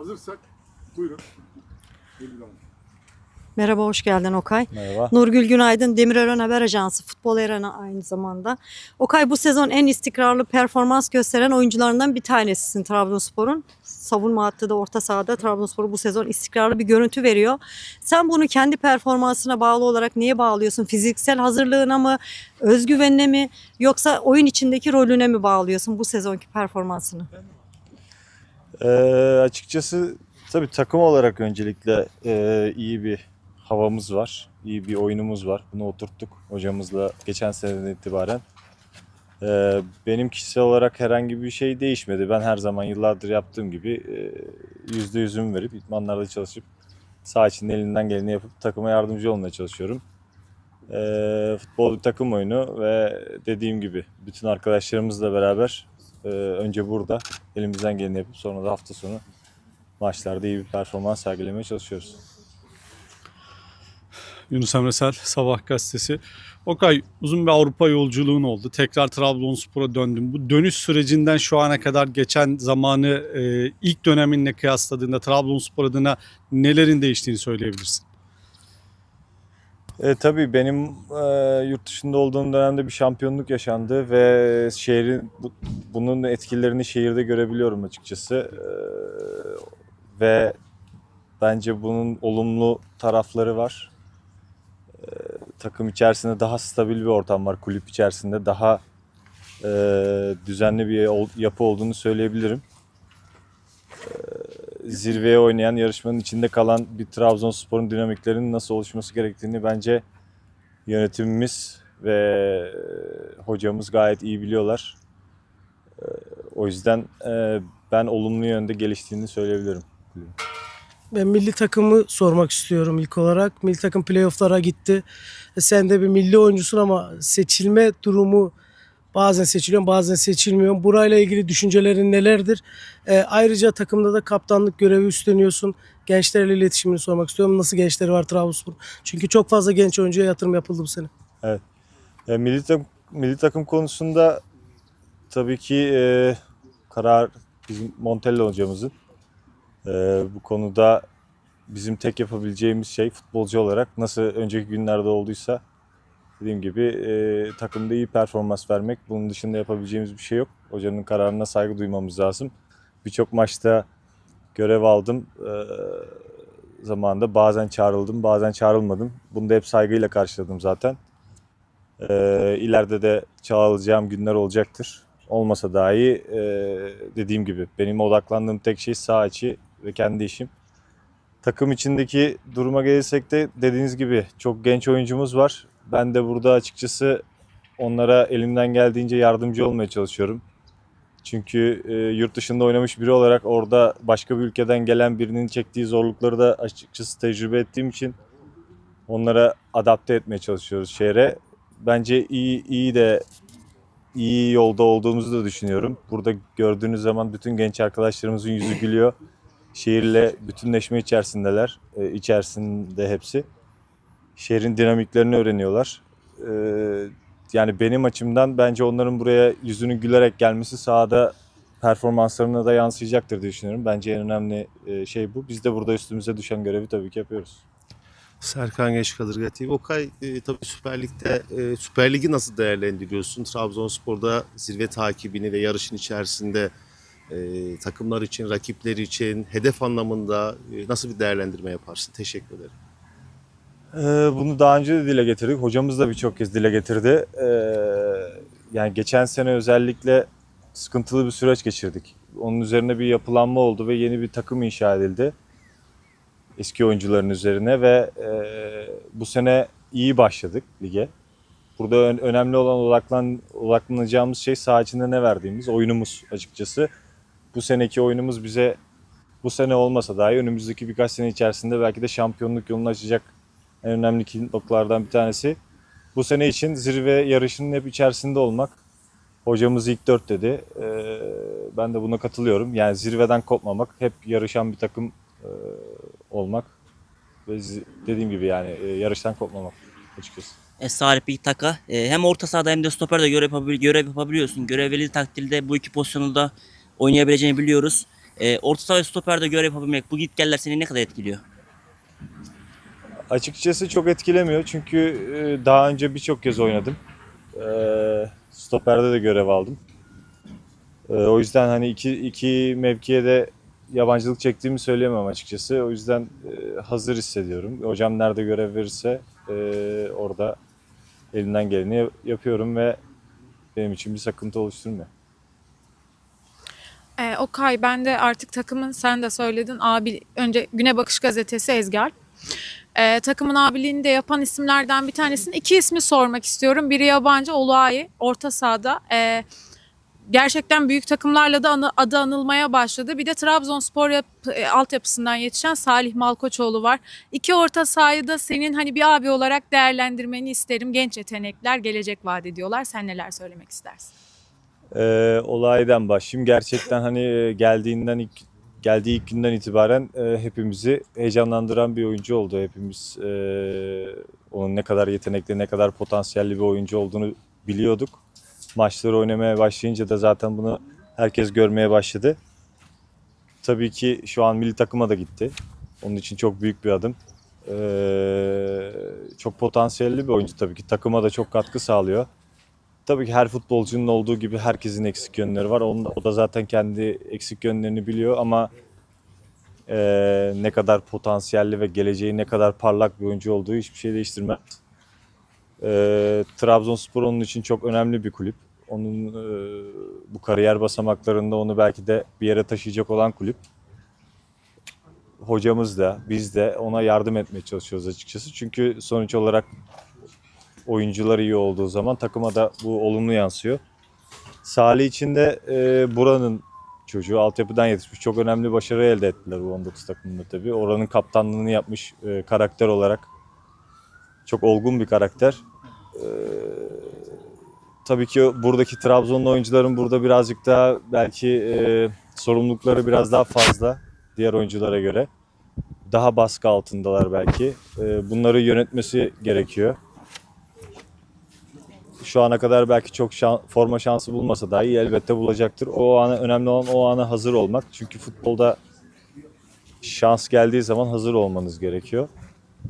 Hazırsak buyurun. Hanım. Merhaba, hoş geldin Okay. Merhaba. Nurgül Günaydın, Demirören Haber Ajansı, Futbol Eren'i aynı zamanda. Okay bu sezon en istikrarlı performans gösteren oyuncularından bir tanesisin Trabzonspor'un. Savunma hattı da orta sahada Trabzonspor bu sezon istikrarlı bir görüntü veriyor. Sen bunu kendi performansına bağlı olarak niye bağlıyorsun? Fiziksel hazırlığına mı, özgüvenine mi yoksa oyun içindeki rolüne mi bağlıyorsun bu sezonki performansını? Ee, açıkçası tabii takım olarak öncelikle e, iyi bir havamız var. iyi bir oyunumuz var. Bunu oturttuk hocamızla geçen seneden itibaren. Ee, benim kişisel olarak herhangi bir şey değişmedi. Ben her zaman yıllardır yaptığım gibi e, yüzde yüzümü verip idmanlarda çalışıp saha içinde elinden geleni yapıp takıma yardımcı olmaya çalışıyorum. Ee, futbol bir takım oyunu ve dediğim gibi bütün arkadaşlarımızla beraber e, önce burada elimizden geleni yapıp sonra da hafta sonu maçlarda iyi bir performans sergilemeye çalışıyoruz. Yunus Emre Sel, Sabah gazetesi. Okay uzun bir Avrupa yolculuğun oldu. Tekrar Trabzonspor'a döndün. Bu dönüş sürecinden şu ana kadar geçen zamanı e, ilk döneminle kıyasladığında Trabzonspor adına nelerin değiştiğini söyleyebilirsin. E, tabii benim e, yurt dışında olduğum dönemde bir şampiyonluk yaşandı ve şehrin bu- bunun etkilerini şehirde görebiliyorum açıkçası. E, ve bence bunun olumlu tarafları var. E, takım içerisinde daha stabil bir ortam var. Kulüp içerisinde daha e, düzenli bir yapı olduğunu söyleyebilirim. E, zirveye oynayan, yarışmanın içinde kalan bir Trabzonspor'un dinamiklerinin nasıl oluşması gerektiğini bence yönetimimiz ve e, hocamız gayet iyi biliyorlar. E, O yüzden e, ben olumlu yönde geliştiğini söyleyebilirim. Ben milli takımı sormak istiyorum ilk olarak. Milli takım playofflara gitti. Sen de bir milli oyuncusun ama seçilme durumu bazen seçiliyorsun bazen seçilmiyorsun. Burayla ilgili düşüncelerin nelerdir? E, ayrıca takımda da kaptanlık görevi üstleniyorsun. Gençlerle iletişimini sormak istiyorum. Nasıl gençleri var Trabzonspor? Çünkü çok fazla genç oyuncuya yatırım yapıldı bu sene. E, milli, takım, milli takım konusunda tabii ki e, karar bizim Montella hocamızın. E, bu konuda bizim tek yapabileceğimiz şey futbolcu olarak nasıl önceki günlerde olduysa dediğim gibi e, takımda iyi performans vermek. Bunun dışında yapabileceğimiz bir şey yok. Hocanın kararına saygı duymamız lazım. Birçok maçta görev aldım. E, zamanında bazen çağrıldım, bazen çağrılmadım. Bunu da hep saygıyla karşıladım zaten. Ee, ileride de çağrılacağım günler olacaktır. Olmasa dahi e, dediğim gibi benim odaklandığım tek şey saha içi ve kendi işim. Takım içindeki duruma gelirsek de dediğiniz gibi çok genç oyuncumuz var. Ben de burada açıkçası onlara elimden geldiğince yardımcı olmaya çalışıyorum. Çünkü e, yurt dışında oynamış biri olarak orada başka bir ülkeden gelen birinin çektiği zorlukları da açıkçası tecrübe ettiğim için onlara adapte etmeye çalışıyoruz şehre bence iyi iyi de iyi yolda olduğumuzu da düşünüyorum. Burada gördüğünüz zaman bütün genç arkadaşlarımızın yüzü gülüyor. Şehirle bütünleşme içerisindeler. E, içerisinde hepsi. Şehrin dinamiklerini öğreniyorlar. E, yani benim açımdan bence onların buraya yüzünü gülerek gelmesi sahada performanslarına da yansıyacaktır diye düşünüyorum. Bence en önemli e, şey bu. Biz de burada üstümüze düşen görevi tabii ki yapıyoruz. Serkan Geç Kadırga TV. Okay e, tabii Süper Lig'de e, Süper Lig'i nasıl değerlendiriyorsun? Trabzonspor'da zirve takibini ve yarışın içerisinde e, takımlar için, rakipleri için, hedef anlamında e, nasıl bir değerlendirme yaparsın? Teşekkür ederim. Ee, Bunu daha önce de dile getirdik. Hocamız da birçok kez dile getirdi. Ee, Yani geçen sene özellikle sıkıntılı bir süreç geçirdik. Onun üzerine bir yapılanma oldu ve yeni bir takım inşa edildi. Eski oyuncuların üzerine ve e, bu sene iyi başladık lige. Burada ön- önemli olan odaklan, odaklanacağımız şey saha içinde ne verdiğimiz, oyunumuz açıkçası. Bu seneki oyunumuz bize bu sene olmasa dahi önümüzdeki birkaç sene içerisinde belki de şampiyonluk yolunu açacak en önemli noktalardan bir tanesi. Bu sene için zirve yarışının hep içerisinde olmak. Hocamız ilk dört dedi. Ee, ben de buna katılıyorum. Yani zirveden kopmamak, hep yarışan bir takım e, olmak ve dediğim gibi yani e, yarıştan kopmamak açıkçası. e, sahip bir taka. E, hem orta sahada hem de stoperde görev, yapabil- görev yapabiliyorsun. Görev verildiği takdirde bu iki pozisyonu da oynayabileceğini biliyoruz. E, orta saha ve stoperde görev yapabilmek bu gitgeller seni ne kadar etkiliyor? Açıkçası çok etkilemiyor çünkü e, daha önce birçok kez oynadım. E, Stoper'de de görev aldım. E, O yüzden hani iki, iki mevkiye de yabancılık çektiğimi söyleyemem açıkçası. O yüzden e, hazır hissediyorum. Hocam nerede görev verirse e, orada elimden geleni yap- yapıyorum ve benim için bir sakıntı oluşturmuyor. Ee, Okay ben de artık takımın sen de söyledin abi önce Güne Bakış Gazetesi Ezgar. Ee, takımın abiliğini de yapan isimlerden bir tanesinin iki ismi sormak istiyorum. Biri yabancı Oluayi orta sahada. Ee, gerçekten büyük takımlarla da anı- adı anılmaya başladı. Bir de Trabzonspor yap, e, altyapısından yetişen Salih Malkoçoğlu var. İki orta sahayı da senin hani bir abi olarak değerlendirmeni isterim. Genç yetenekler gelecek vaat ediyorlar. Sen neler söylemek istersin? Ee, olaydan başlayayım. Gerçekten hani e, geldiğinden ilk geldiği ilk günden itibaren e, hepimizi heyecanlandıran bir oyuncu oldu. Hepimiz e, onun ne kadar yetenekli, ne kadar potansiyelli bir oyuncu olduğunu biliyorduk. Maçları oynamaya başlayınca da zaten bunu herkes görmeye başladı. Tabii ki şu an milli takıma da gitti. Onun için çok büyük bir adım. Ee, çok potansiyelli bir oyuncu tabii ki. Takıma da çok katkı sağlıyor. Tabii ki her futbolcunun olduğu gibi herkesin eksik yönleri var. Onun o da zaten kendi eksik yönlerini biliyor ama eee, ne kadar potansiyelli ve geleceği ne kadar parlak bir oyuncu olduğu hiçbir şey değiştirmez. Eee Trabzonspor onun için çok önemli bir kulüp. Onun eee, bu kariyer basamaklarında onu belki de bir yere taşıyacak olan kulüp. Hocamız da biz de ona yardım etmeye çalışıyoruz açıkçası. Çünkü sonuç olarak oyuncular iyi olduğu zaman takıma da bu olumlu yansıyor. Salih için de e, buranın çocuğu altyapıdan yetişmiş. Çok önemli başarı elde ettiler bu 19 takımında tabii. Oranın kaptanlığını yapmış e, karakter olarak. Çok olgun bir karakter. E, tabii ki buradaki Trabzonlu oyuncuların burada birazcık daha belki e, sorumlulukları biraz daha fazla diğer oyunculara göre. Daha baskı altındalar belki. E, bunları yönetmesi gerekiyor şu ana kadar belki çok şan- forma şansı bulmasa dahi elbette bulacaktır. O ana önemli olan o ana hazır olmak. Çünkü futbolda şans geldiği zaman hazır olmanız gerekiyor.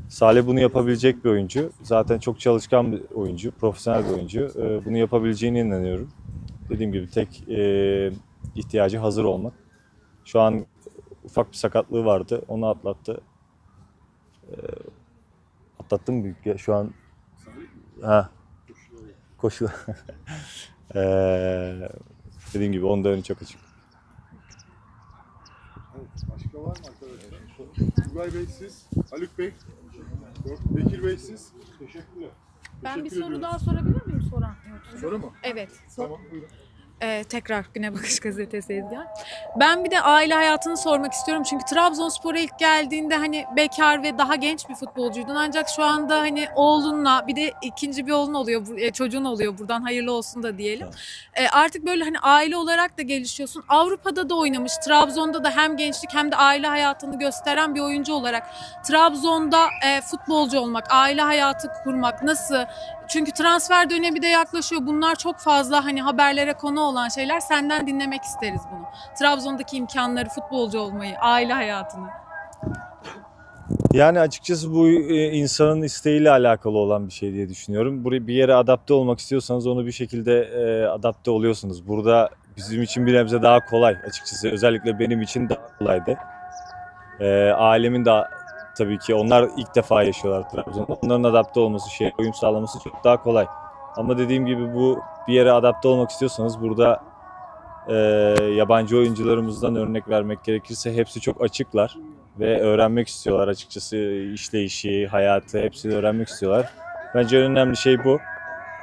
Salih bunu yapabilecek bir oyuncu. Zaten çok çalışkan bir oyuncu, profesyonel bir oyuncu. Ee, Bunu yapabileceğine inanıyorum. Dediğim gibi tek e, ihtiyacı hazır olmak. Şu an ufak bir sakatlığı vardı. Onu atlattı. Ee, atlattı mı büyük? Şu an ha koşu. Eee dediğim gibi onun da önü çok açık. Evet, başka var mı arkadaşlar? Tugay Bey siz, Haluk Bey, Bekir Bey siz. Teşekkürler. Ben bir Teşekkür soru ediyoruz. daha sorabilir miyim soran? Soru mu? Evet. Tamam buyurun. Ee, tekrar Güne Bakış Gazetesi Ezgar. Ben bir de aile hayatını sormak istiyorum. Çünkü Trabzonspor'a ilk geldiğinde hani bekar ve daha genç bir futbolcuydun. Ancak şu anda hani oğlunla bir de ikinci bir oğlun oluyor, e, çocuğun oluyor. Buradan hayırlı olsun da diyelim. E, artık böyle hani aile olarak da gelişiyorsun. Avrupa'da da oynamış. Trabzon'da da hem gençlik hem de aile hayatını gösteren bir oyuncu olarak. Trabzon'da e, futbolcu olmak, aile hayatı kurmak nasıl? Çünkü transfer dönemi de yaklaşıyor. Bunlar çok fazla hani haberlere konu olan şeyler. Senden dinlemek isteriz bunu. Trabzon'daki imkanları, futbolcu olmayı, aile hayatını. Yani açıkçası bu e, insanın isteğiyle alakalı olan bir şey diye düşünüyorum. Buraya bir yere adapte olmak istiyorsanız onu bir şekilde e, adapte oluyorsunuz. Burada bizim için bir nebze daha kolay açıkçası. Özellikle benim için daha kolaydı. E, ailemin de tabii ki onlar ilk defa yaşıyorlar Trabzon'da. Onların adapte olması, şey uyum sağlaması çok daha kolay. Ama dediğim gibi bu bir yere adapte olmak istiyorsanız burada e, yabancı oyuncularımızdan örnek vermek gerekirse hepsi çok açıklar ve öğrenmek istiyorlar açıkçası işleyişi, hayatı hepsini öğrenmek istiyorlar. Bence en önemli şey bu.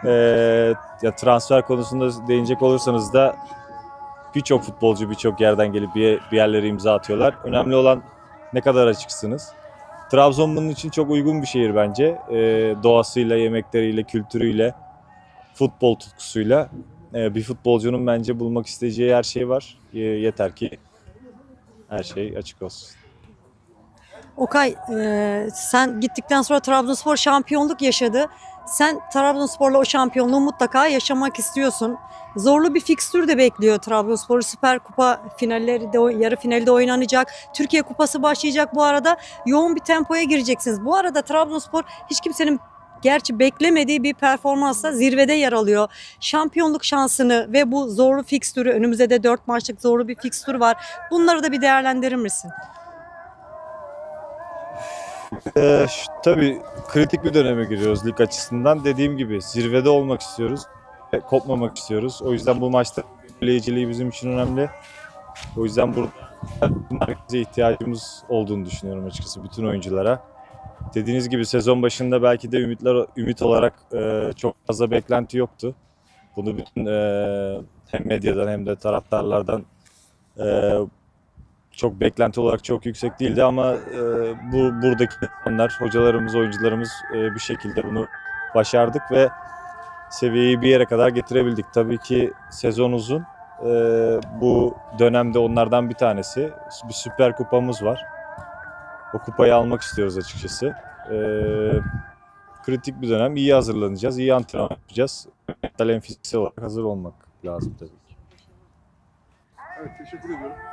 Ee, ya transfer konusunda değinecek olursanız da birçok futbolcu birçok yerden gelip bir, bir yerlere imza atıyorlar. Önemli olan ne kadar açıksınız. Trabzon bunun için çok uygun bir şehir bence. Ee, doğasıyla, yemekleriyle, kültürüyle, futbol tutkusuyla. Ee, bir futbolcunun bence bulmak isteyeceği her şey var. Ee, yeter ki her şey açık olsun. Okay e, sen gittikten sonra Trabzonspor şampiyonluk yaşadı. Sen Trabzonspor'la o şampiyonluğu mutlaka yaşamak istiyorsun. Zorlu bir fikstür de bekliyor Trabzonspor. Süper Kupa finalleri de yarı finali de oynanacak. Türkiye Kupası başlayacak bu arada. Yoğun bir tempoya gireceksiniz. Bu arada Trabzonspor hiç kimsenin gerçi beklemediği bir performansla zirvede yer alıyor. Şampiyonluk şansını ve bu zorlu fikstürü önümüzde de 4 maçlık zorlu bir fikstür var. Bunları da bir değerlendirir misin? Ee, ş- tabii kritik bir döneme giriyoruz lig açısından. Dediğim gibi zirvede olmak istiyoruz. ve Kopmamak istiyoruz. O yüzden bu maçta belirleyiciliği bizim için önemli. O yüzden burada merkeze ihtiyacımız olduğunu düşünüyorum açıkçası bütün oyunculara. Dediğiniz gibi sezon başında belki de ümitler ümit olarak e, çok fazla beklenti yoktu. Bunu bütün e, hem medyadan hem de taraftarlardan e, çok beklenti olarak çok yüksek değildi ama e, bu buradaki insanlar, hocalarımız, oyuncularımız e, bir şekilde bunu başardık ve seviyeyi bir yere kadar getirebildik. Tabii ki sezon uzun. E, bu dönemde onlardan bir tanesi. Bir süper kupamız var. O kupayı almak istiyoruz açıkçası. E, kritik bir dönem. İyi hazırlanacağız, iyi antrenman yapacağız. Mental hem fiziksel olarak hazır olmak lazım tabii ki. Evet teşekkür ediyorum.